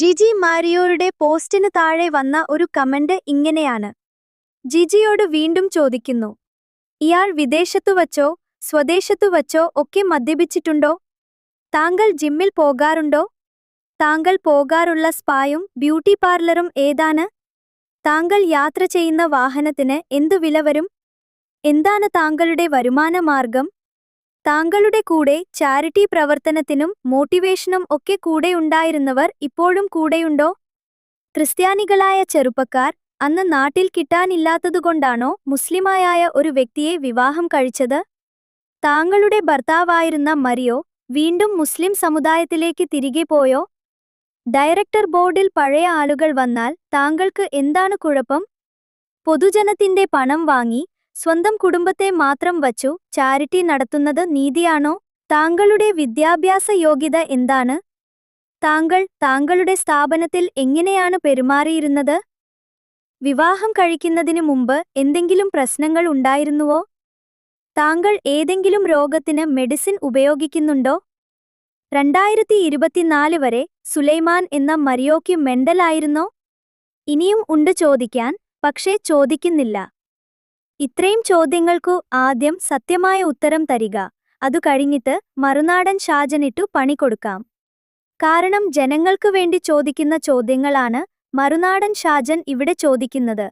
ജിജി മാരിയോയുടെ പോസ്റ്റിന് താഴെ വന്ന ഒരു കമന്റ് ഇങ്ങനെയാണ്. ജിജിയോട് വീണ്ടും ചോദിക്കുന്നു. ഇയാൾ വിദേശത്തു വച്ചോ സ്വദേശത്തു വച്ചോ ഒക്കെ മദ്യപിച്ചിട്ടുണ്ടോ? താങ്കൾ ജിമ്മിൽ പോകാറുണ്ടോ? താങ്കൾ പോകാറുള്ള സ്പായും ബ്യൂട്ടി പാർലറും ഏതാണ്? താങ്കൾ യാത്ര ചെയ്യുന്ന വാഹനത്തിന് എന്തു വില വരും? എന്താണ് താങ്കളുടെ വരുമാന മാർഗം താങ്കളുടെ കൂടെ ചാരിറ്റി പ്രവർത്തനത്തിനും മോട്ടിവേഷനും ഒക്കെ കൂടെയുണ്ടായിരുന്നവർ ഇപ്പോഴും കൂടെയുണ്ടോ? ക്രിസ്ത്യാനികളായ ചെറുപ്പക്കാർ അന്ന് നാട്ടിൽ കിട്ടാനില്ലാത്തതുകൊണ്ടാണോ മുസ്ലിമായായ ഒരു വ്യക്തിയെ വിവാഹം കഴിച്ചത്? താങ്കളുടെ ഭർത്താവായിരുന്ന മരിയോ വീണ്ടും മുസ്ലിം സമുദായത്തിലേക്ക് തിരികെ പോയോ? ഡയറക്ടർ ബോർഡിൽ പഴയ ആളുകൾ വന്നാൽ താങ്കൾക്ക് എന്താണ് കുഴപ്പം? പൊതുജനത്തിന്റെ പണം വാങ്ങി സ്വന്തം കുടുംബത്തെ മാത്രം വച്ചു ചാരിറ്റി നടത്തുന്നത് നീതിയാണോ? താങ്കളുടെ വിദ്യാഭ്യാസ യോഗ്യത എന്താണ്? താങ്കൾ താങ്കളുടെ സ്ഥാപനത്തിൽ എങ്ങനെയാണ് പെരുമാറിയിരുന്നത്? വിവാഹം കഴിക്കുന്നതിന് മുമ്പ് എന്തെങ്കിലും പ്രശ്നങ്ങൾ ഉണ്ടായിരുന്നുവോ? താങ്കൾ ഏതെങ്കിലും രോഗത്തിന് മെഡിസിൻ ഉപയോഗിക്കുന്നുണ്ടോ? രണ്ടായിരത്തി ഇരുപത്തിനാല് വരെ സുലൈമാൻ എന്ന മരിയോക്ക് മെന്റലായിരുന്നോ ഇനിയും ഉണ്ട് ചോദിക്കാൻ പക്ഷേ ചോദിക്കുന്നില്ല. ഇത്രയും ചോദ്യങ്ങൾക്കു ആദ്യം സത്യമായ ഉത്തരം തരിക. അതു കഴിഞ്ഞിട്ട് മറുനാടൻ ഷാജനിട്ടു പണി കൊടുക്കാം. കാരണം ജനങ്ങൾക്കു വേണ്ടി ചോദിക്കുന്ന ചോദ്യങ്ങളാണ് മറുനാടൻ ഷാജൻ ഇവിടെ ചോദിക്കുന്നത്.